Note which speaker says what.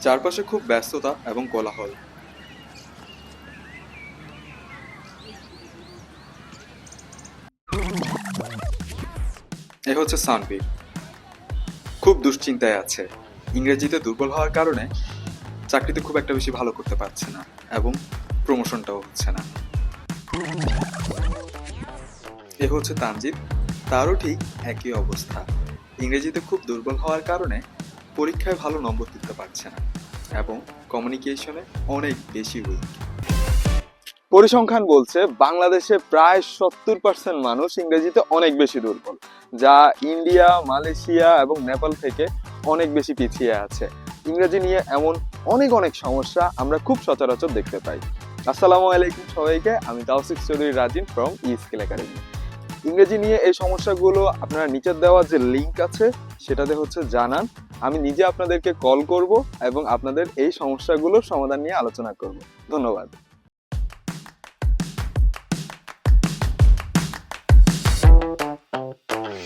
Speaker 1: চারপাশে খুব ব্যস্ততা এবং কোলাহল। এ হচ্ছে সানবীর। খুব দুশ্চিন্তায় আছে। ইংরেজিতে দুর্বল হওয়ার কারণে চাকরিতে খুব একটা বেশি ভালো করতে পারছে না এবং প্রমোশনটাও হচ্ছে না। এ হচ্ছে তানজিদ। তারও ঠিক একই অবস্থা। ইংরেজিতে খুব দুর্বল হওয়ার কারণে পরীক্ষায় ভালো নম্বর দিতে পারছে না। এবং কমিউনিকেশনে অনেক বেশি উইক
Speaker 2: পরিসংখ্যান বলছে, বাংলাদেশে প্রায় সত্তর পার্সেন্ট মানুষ ইংরেজিতে অনেক বেশি দুর্বল, যা ইন্ডিয়া, মালয়েশিয়া এবং নেপাল থেকে অনেক বেশি পিছিয়ে আছে। ইংরেজি নিয়ে এমন অনেক অনেক সমস্যা আমরা খুব সচরাচর দেখতে পাই। আসসালামু আলাইকুম সবাইকে, আমি Tawsif Chowdhury Rajin from E skill academy ইংরেজি নিয়ে এই সমস্যাগুলো আপনারা নিচের দেওয়া যে লিঙ্ক আছে সেটাতে হচ্ছে জানান। আমি নিজে আপনাদেরকে কল করব এবং আপনাদের এই সমস্যাগুলোর সমাধান নিয়ে আলোচনা করব। ধন্যবাদ।